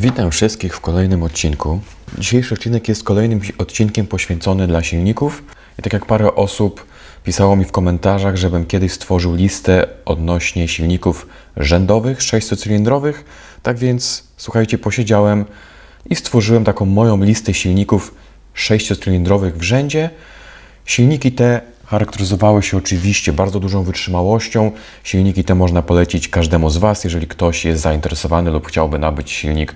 Witam wszystkich w kolejnym odcinku. Dzisiejszy odcinek jest kolejnym odcinkiem poświęcony dla silników. I tak jak parę osób pisało mi w komentarzach, żebym kiedyś stworzył listę odnośnie silników rzędowych, 600-cylindrowych, tak więc słuchajcie, posiedziałem i stworzyłem taką moją listę silników 600-cylindrowych w rzędzie. Silniki te charakteryzowały się oczywiście bardzo dużą wytrzymałością. Silniki te można polecić każdemu z Was, jeżeli ktoś jest zainteresowany lub chciałby nabyć silnik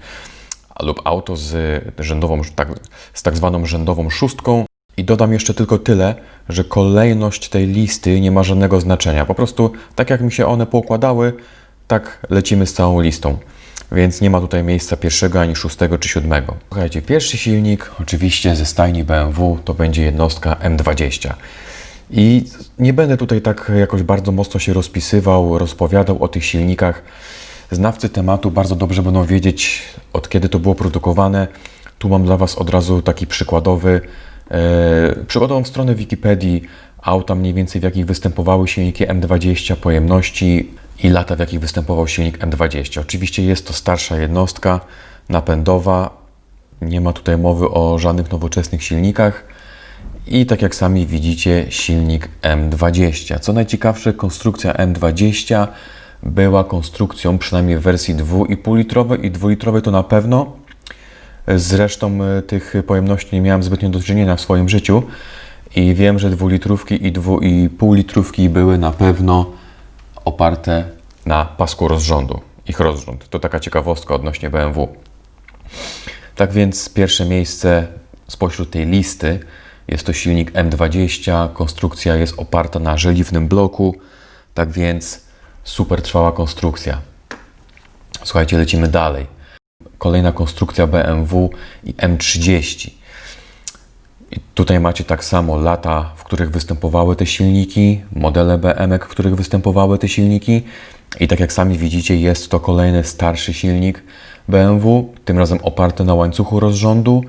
lub auto z, rzędową, tak, z tak zwaną rzędową szóstką. I dodam jeszcze tylko tyle, że kolejność tej listy nie ma żadnego znaczenia. Po prostu tak jak mi się one poukładały, tak lecimy z całą listą. Więc nie ma tutaj miejsca pierwszego, ani szóstego, czy siódmego. Słuchajcie, pierwszy silnik, oczywiście ze stajni BMW, to będzie jednostka M20. I nie będę tutaj tak jakoś bardzo mocno się rozpisywał, rozpowiadał o tych silnikach. Znawcy tematu bardzo dobrze będą wiedzieć, od kiedy to było produkowane. Tu mam dla Was od razu taki przykładowy, e, przykładową stronę Wikipedii, auta mniej więcej w jakich występowały silniki M20, pojemności i lata w jakich występował silnik M20. Oczywiście jest to starsza jednostka napędowa, nie ma tutaj mowy o żadnych nowoczesnych silnikach. I tak jak sami widzicie, silnik M20. Co najciekawsze, konstrukcja M20 była konstrukcją przynajmniej w wersji 2,5 litrowej i 2 litrowej to na pewno. Zresztą e, tych pojemności nie miałem zbytnio do czynienia w swoim życiu i wiem, że 2 litrówki i 2,5 litrówki były na pewno oparte na pasku rozrządu. Ich rozrząd. To taka ciekawostka odnośnie BMW. Tak więc pierwsze miejsce spośród tej listy jest to silnik M20. Konstrukcja jest oparta na żeliwnym bloku, tak więc super trwała konstrukcja. Słuchajcie, lecimy dalej. Kolejna konstrukcja BMW i M30. I tutaj macie tak samo lata, w których występowały te silniki, modele BMW, w których występowały te silniki. I tak jak sami widzicie, jest to kolejny starszy silnik BMW, tym razem oparty na łańcuchu rozrządu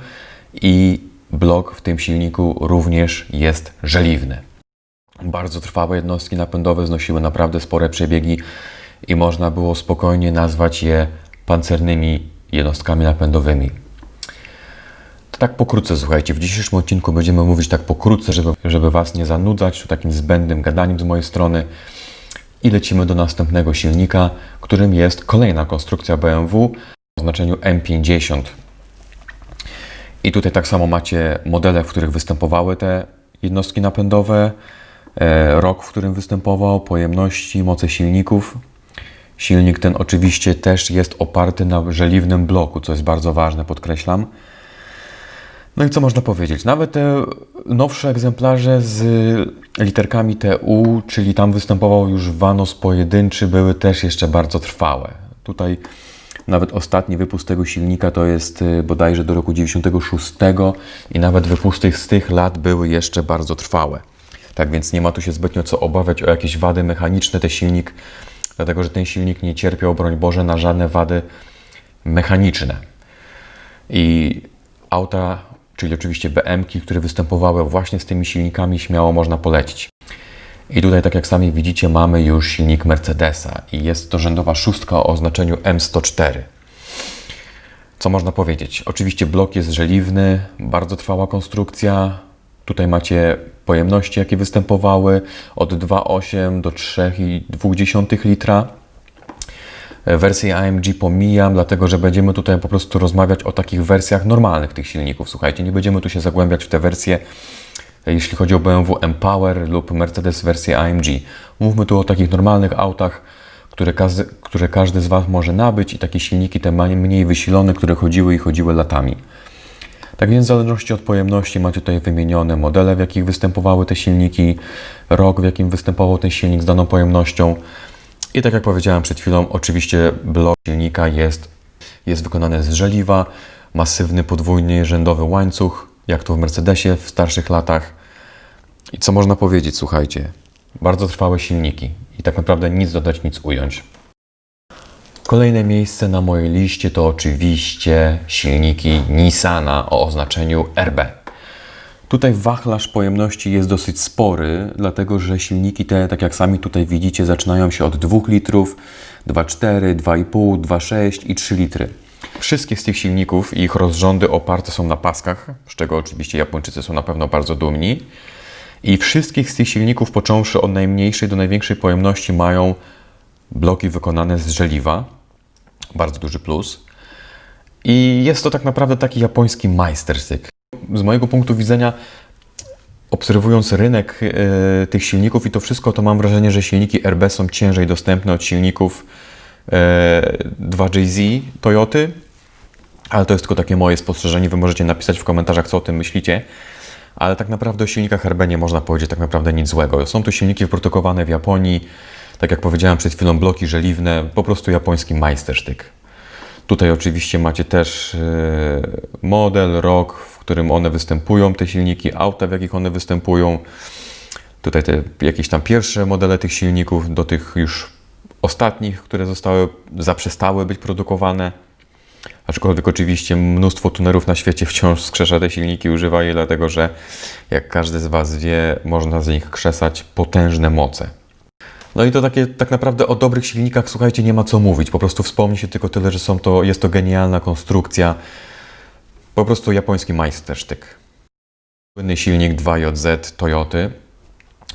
i blok w tym silniku również jest żeliwny. Bardzo trwałe jednostki napędowe znosiły naprawdę spore przebiegi i można było spokojnie nazwać je pancernymi jednostkami napędowymi. To tak pokrótce, słuchajcie, w dzisiejszym odcinku będziemy mówić tak pokrótce, żeby, żeby Was nie zanudzać tu takim zbędnym gadaniem z mojej strony. I lecimy do następnego silnika, którym jest kolejna konstrukcja BMW o znaczeniu M50. I tutaj tak samo macie modele, w których występowały te jednostki napędowe, e, rok, w którym występował, pojemności, moce silników. Silnik ten oczywiście też jest oparty na żeliwnym bloku, co jest bardzo ważne, podkreślam. No i co można powiedzieć? Nawet te nowsze egzemplarze z literkami TU, czyli tam występował już wanos pojedynczy, były też jeszcze bardzo trwałe. Tutaj nawet ostatni wypust tego silnika to jest y, bodajże do roku 96 i nawet wypusty z tych lat były jeszcze bardzo trwałe. Tak więc nie ma tu się zbytnio co obawiać o jakieś wady mechaniczne ten silnik, dlatego że ten silnik nie cierpiał, broń Boże, na żadne wady mechaniczne. I auta, czyli oczywiście BM-ki, które występowały właśnie z tymi silnikami, śmiało można polecić. I tutaj, tak jak sami widzicie, mamy już silnik Mercedesa i jest to rzędowa szóstka o oznaczeniu M104. Co można powiedzieć? Oczywiście blok jest żeliwny, bardzo trwała konstrukcja. Tutaj macie pojemności, jakie występowały od 2,8 do 3,2 litra. Wersję AMG pomijam, dlatego że będziemy tutaj po prostu rozmawiać o takich wersjach normalnych tych silników. Słuchajcie, nie będziemy tu się zagłębiać w te wersje jeśli chodzi o BMW M-Power lub Mercedes wersję AMG. Mówmy tu o takich normalnych autach, które każdy, które każdy z Was może nabyć i takie silniki te mniej wysilone, które chodziły i chodziły latami. Tak więc w zależności od pojemności macie tutaj wymienione modele, w jakich występowały te silniki, rok, w jakim występował ten silnik z daną pojemnością. I tak jak powiedziałem przed chwilą, oczywiście blok silnika jest, jest wykonany z żeliwa, masywny podwójny rzędowy łańcuch, jak to w Mercedesie w starszych latach. I co można powiedzieć, słuchajcie, bardzo trwałe silniki i tak naprawdę nic dodać, nic ująć. Kolejne miejsce na mojej liście to oczywiście silniki Nissana o oznaczeniu RB. Tutaj wachlarz pojemności jest dosyć spory, dlatego że silniki te, tak jak sami tutaj widzicie, zaczynają się od 2 litrów, 2,4, 2,5, 2,6 i 3 litry. Wszystkie z tych silników i ich rozrządy oparte są na paskach, z czego oczywiście Japończycy są na pewno bardzo dumni. I wszystkich z tych silników, począwszy od najmniejszej do największej pojemności, mają bloki wykonane z żeliwa. Bardzo duży plus. I jest to tak naprawdę taki japoński majsterstyk. Z mojego punktu widzenia, obserwując rynek e, tych silników i to wszystko, to mam wrażenie, że silniki RB są ciężej dostępne od silników e, 2JZ Toyoty. Ale to jest tylko takie moje spostrzeżenie. Wy możecie napisać w komentarzach, co o tym myślicie. Ale tak naprawdę o silnikach RB nie można powiedzieć tak naprawdę nic złego. Są to silniki wyprodukowane w Japonii. Tak jak powiedziałem przed chwilą, bloki żeliwne, po prostu japoński majstersztyk. Tutaj oczywiście macie też e, model, rok, w którym one występują, te silniki, auta, w jakich one występują. Tutaj te jakieś tam pierwsze modele tych silników, do tych już ostatnich, które zostały, zaprzestały być produkowane. Aczkolwiek oczywiście mnóstwo tunerów na świecie wciąż skrzesza te silniki, używa je, dlatego że jak każdy z Was wie, można z nich krzesać potężne moce. No i to takie tak naprawdę o dobrych silnikach, słuchajcie, nie ma co mówić. Po prostu wspomni się tylko tyle, że są to, jest to genialna konstrukcja. Po prostu japoński majstersztyk. Słynny silnik 2JZ Toyoty.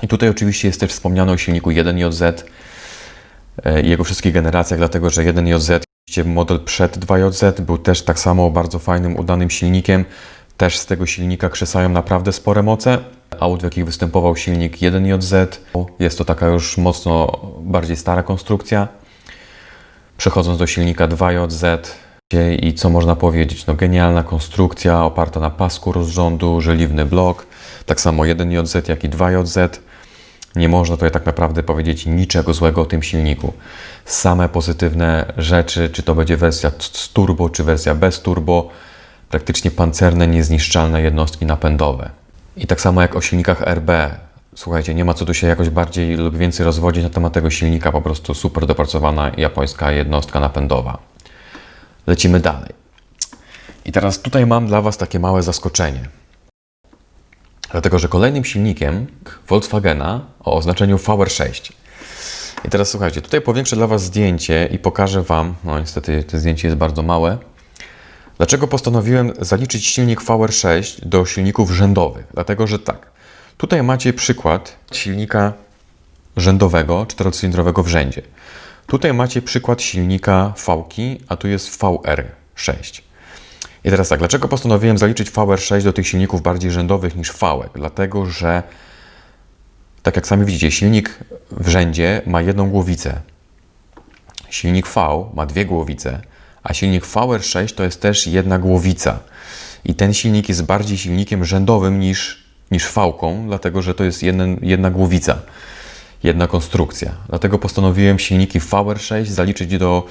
I tutaj oczywiście jest też wspomniane o silniku 1JZ e, i jego wszystkich generacjach, dlatego że 1JZ, oczywiście model przed 2JZ, był też tak samo bardzo fajnym, udanym silnikiem. Też z tego silnika krzesają naprawdę spore moce. Aut, w jakich występował silnik 1JZ, jest to taka już mocno bardziej stara konstrukcja. Przechodząc do silnika 2JZ, i co można powiedzieć? No, genialna konstrukcja oparta na pasku rozrządu, żeliwny blok. Tak samo 1JZ, jak i 2JZ. Nie można tutaj tak naprawdę powiedzieć niczego złego o tym silniku. Same pozytywne rzeczy, czy to będzie wersja z turbo, czy wersja bez turbo, praktycznie pancerne, niezniszczalne jednostki napędowe. I tak samo jak o silnikach RB. Słuchajcie, nie ma co tu się jakoś bardziej lub więcej rozwodzić na temat tego silnika, po prostu super dopracowana japońska jednostka napędowa. Lecimy dalej. I teraz tutaj mam dla Was takie małe zaskoczenie. Dlatego, że kolejnym silnikiem Volkswagena o oznaczeniu VR6. I teraz słuchajcie, tutaj powiększę dla Was zdjęcie i pokażę Wam, no niestety to zdjęcie jest bardzo małe, dlaczego postanowiłem zaliczyć silnik VR6 do silników rzędowych. Dlatego, że tak, tutaj macie przykład silnika rzędowego, czterocylindrowego w rzędzie. Tutaj macie przykład silnika v a tu jest VR6. I teraz tak, dlaczego postanowiłem zaliczyć VR6 do tych silników bardziej rzędowych niż V? Dlatego, że tak jak sami widzicie, silnik w rzędzie ma jedną głowicę. Silnik V ma dwie głowice, a silnik VR6 to jest też jedna głowica. I ten silnik jest bardziej silnikiem rzędowym niż, niż V, dlatego że to jest jeden, jedna głowica jedna konstrukcja. Dlatego postanowiłem silniki VR6 zaliczyć do,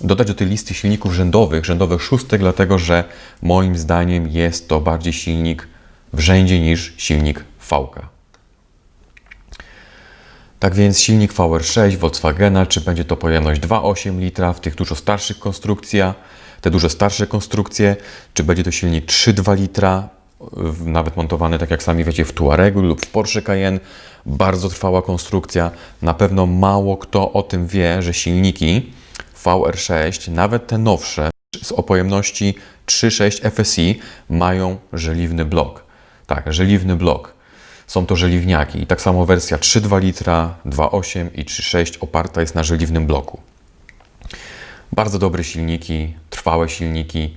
dodać do tej listy silników rzędowych, rzędowych szóstek, dlatego że moim zdaniem jest to bardziej silnik w rzędzie niż silnik V. Tak więc silnik VR6 Volkswagena, czy będzie to pojemność 2,8 litra w tych dużo starszych konstrukcjach, te dużo starsze konstrukcje, czy będzie to silnik 3,2 litra, nawet montowany, tak jak sami wiecie, w Tuaregu lub w Porsche Cayenne. Bardzo trwała konstrukcja. Na pewno mało kto o tym wie, że silniki VR6, nawet te nowsze, z o pojemności 3,6 FSI, mają żeliwny blok. Tak, żeliwny blok. Są to żeliwniaki. I tak samo wersja 3,2 litra, 2,8 i 3,6 oparta jest na żeliwnym bloku. Bardzo dobre silniki, trwałe silniki.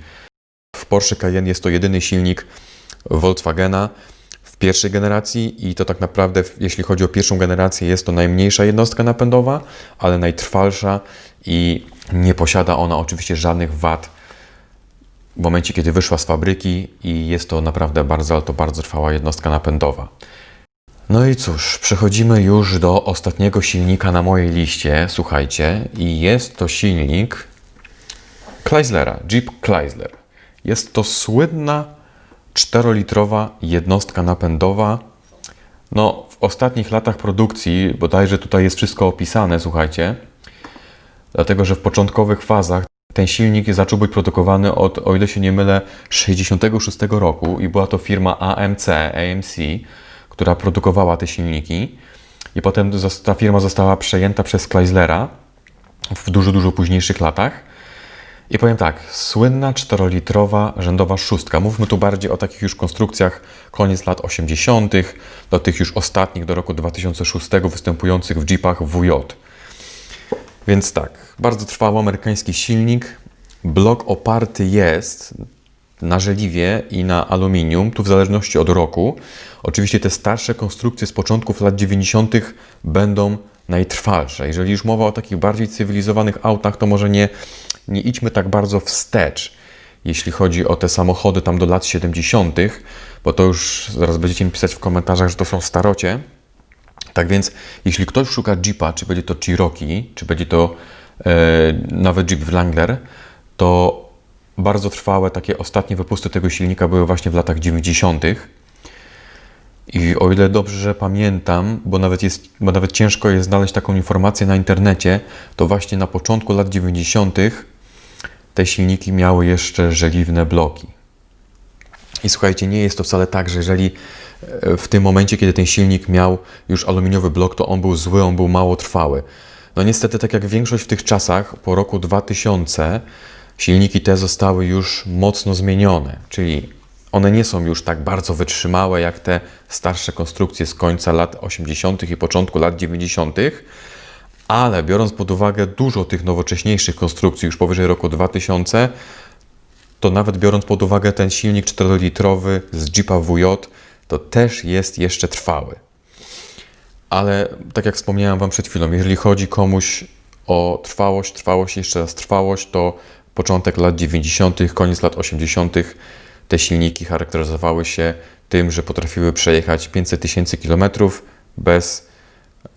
W Porsche Cayenne jest to jedyny silnik Volkswagena w pierwszej generacji i to tak naprawdę, jeśli chodzi o pierwszą generację, jest to najmniejsza jednostka napędowa, ale najtrwalsza i nie posiada ona oczywiście żadnych wad w momencie, kiedy wyszła z fabryki i jest to naprawdę bardzo, ale to bardzo trwała jednostka napędowa. No i cóż, przechodzimy już do ostatniego silnika na mojej liście, słuchajcie, i jest to silnik Chryslera, Jeep Chrysler. Jest to słynna 4-litrowa jednostka napędowa. No, w ostatnich latach produkcji, bodajże tutaj jest wszystko opisane, słuchajcie, dlatego że w początkowych fazach ten silnik zaczął być produkowany od, o ile się nie mylę, 66 roku i była to firma AMC, AMC, która produkowała te silniki. I potem ta firma została przejęta przez Chryslera w dużo, dużo późniejszych latach. I powiem tak, słynna 4-litrowa rzędowa szóstka. Mówmy tu bardziej o takich już konstrukcjach koniec lat 80., do tych już ostatnich, do roku 2006, występujących w Jeepach WJ. Więc tak, bardzo trwały amerykański silnik. Blok oparty jest na żeliwie i na aluminium, tu w zależności od roku. Oczywiście te starsze konstrukcje z początków lat 90. będą najtrwalsze. Jeżeli już mowa o takich bardziej cywilizowanych autach, to może nie, nie idźmy tak bardzo wstecz, jeśli chodzi o te samochody tam do lat 70., bo to już zaraz będziecie mi pisać w komentarzach, że to są starocie. Tak więc, jeśli ktoś szuka Jeepa, czy będzie to Cherokee, czy będzie to e, nawet Jeep Wrangler, to bardzo trwałe takie ostatnie wypusty tego silnika były właśnie w latach 90. I o ile dobrze pamiętam, bo nawet, jest, bo nawet ciężko jest znaleźć taką informację na internecie, to właśnie na początku lat 90. te silniki miały jeszcze żeliwne bloki. I słuchajcie, nie jest to wcale tak, że jeżeli e, w tym momencie, kiedy ten silnik miał już aluminiowy blok, to on był zły, on był mało trwały. No niestety, tak jak większość w tych czasach, po roku 2000 silniki te zostały już mocno zmienione, czyli one nie są już tak bardzo wytrzymałe jak te starsze konstrukcje z końca lat 80. i początku lat 90., ale biorąc pod uwagę dużo tych nowocześniejszych konstrukcji już powyżej roku 2000, to nawet biorąc pod uwagę ten silnik 4-litrowy z Jeepa WJ, to też jest jeszcze trwały. Ale tak jak wspomniałem Wam przed chwilą, jeżeli chodzi komuś o trwałość, trwałość, jeszcze raz trwałość, to początek lat 90., koniec lat 80., te silniki charakteryzowały się tym, że potrafiły przejechać 500 tysięcy kilometrów bez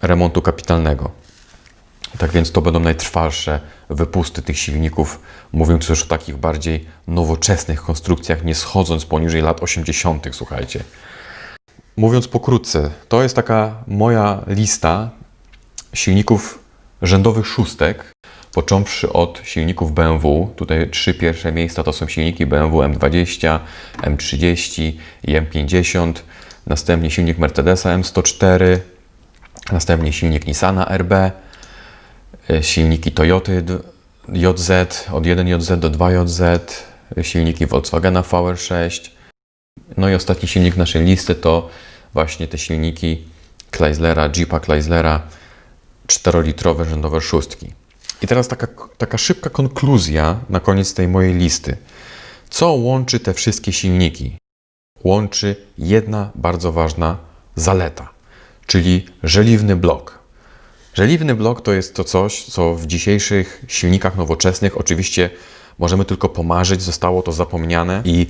remontu kapitalnego. Tak więc to będą najtrwalsze wypusty tych silników, mówiąc już o takich bardziej nowoczesnych konstrukcjach, nie schodząc poniżej lat 80., słuchajcie. Mówiąc pokrótce, to jest taka moja lista silników rzędowych szóstek, począwszy od silników BMW. Tutaj trzy pierwsze miejsca to są silniki BMW M20, M30 i M50. Następnie silnik Mercedesa M104, następnie silnik Nissana RB, silniki Toyoty JZ od 1JZ do 2JZ, silniki Volkswagena VR6. No i ostatni silnik naszej listy to właśnie te silniki Chryslera, Jeepa Chryslera 4-litrowe rzędowe szóstki. I teraz taka, taka szybka konkluzja na koniec tej mojej listy. Co łączy te wszystkie silniki? Łączy jedna bardzo ważna zaleta, czyli żeliwny blok. Żeliwny blok to jest to coś, co w dzisiejszych silnikach nowoczesnych oczywiście możemy tylko pomarzyć, zostało to zapomniane i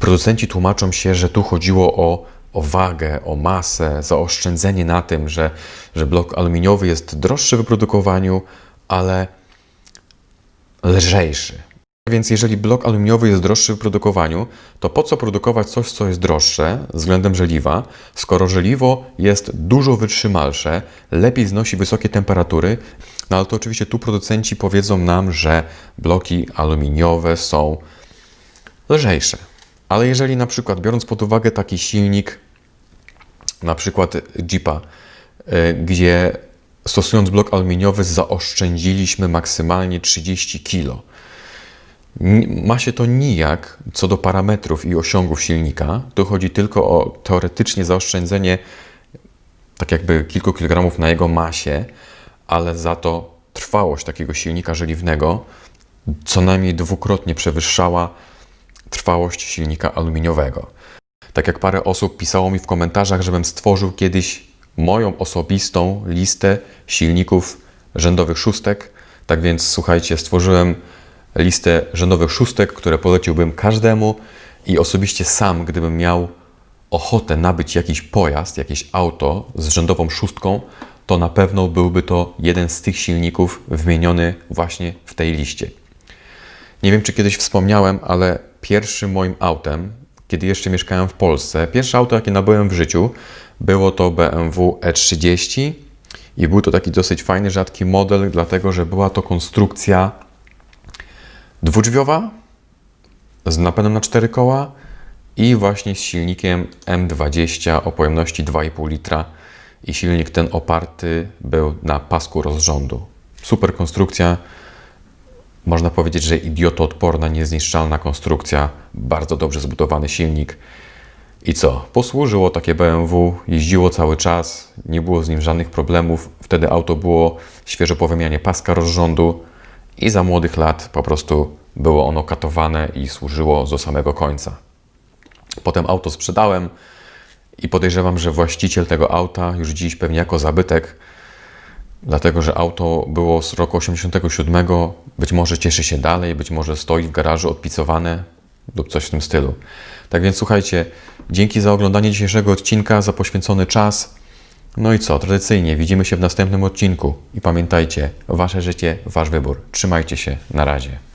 producenci tłumaczą się, że tu chodziło o, o wagę, o masę, zaoszczędzenie na tym, że, że blok aluminiowy jest droższy w wyprodukowaniu, ale lżejszy. Więc jeżeli blok aluminiowy jest droższy w produkowaniu, to po co produkować coś, co jest droższe względem żeliwa, skoro żeliwo jest dużo wytrzymalsze, lepiej znosi wysokie temperatury, no ale to oczywiście tu producenci powiedzą nam, że bloki aluminiowe są lżejsze. Ale jeżeli na przykład biorąc pod uwagę taki silnik, na przykład Jeepa, y, gdzie stosując blok aluminiowy zaoszczędziliśmy maksymalnie 30 kg. Ma się to nijak co do parametrów i osiągów silnika. Tu chodzi tylko o teoretycznie zaoszczędzenie tak jakby kilku kilogramów na jego masie, ale za to trwałość takiego silnika żeliwnego co najmniej dwukrotnie przewyższała trwałość silnika aluminiowego. Tak jak parę osób pisało mi w komentarzach, żebym stworzył kiedyś moją osobistą listę silników rzędowych szóstek. Tak więc słuchajcie, stworzyłem listę rzędowych szóstek, które poleciłbym każdemu i osobiście sam, gdybym miał ochotę nabyć jakiś pojazd, jakieś auto z rzędową szóstką, to na pewno byłby to jeden z tych silników wymieniony właśnie w tej liście. Nie wiem, czy kiedyś wspomniałem, ale pierwszym moim autem, kiedy jeszcze mieszkałem w Polsce, pierwsze auto, jakie nabyłem w życiu, było to BMW E30 i był to taki dosyć fajny, rzadki model, dlatego że była to konstrukcja dwudrzwiowa z napędem na cztery koła i właśnie z silnikiem M20 o pojemności 2,5 litra i silnik ten oparty był na pasku rozrządu. Super konstrukcja, Można powiedzieć, że idiotoodporna, niezniszczalna konstrukcja, bardzo dobrze zbudowany silnik. I co? Posłużyło takie BMW, jeździło cały czas, nie było z nim żadnych problemów. Wtedy auto było świeżo po wymianie paska rozrządu i za młodych lat po prostu było ono katowane i służyło do samego końca. Potem auto sprzedałem i podejrzewam, że właściciel tego auta już dziś pewnie jako zabytek, dlatego że auto było z roku 87, być może cieszy się dalej, być może stoi w garażu odpicowane lub coś w tym stylu. Tak więc słuchajcie, dzięki za oglądanie dzisiejszego odcinka, za poświęcony czas. No i co, tradycyjnie widzimy się w następnym odcinku i pamiętajcie, wasze życie, wasz wybór. Trzymajcie się, na razie.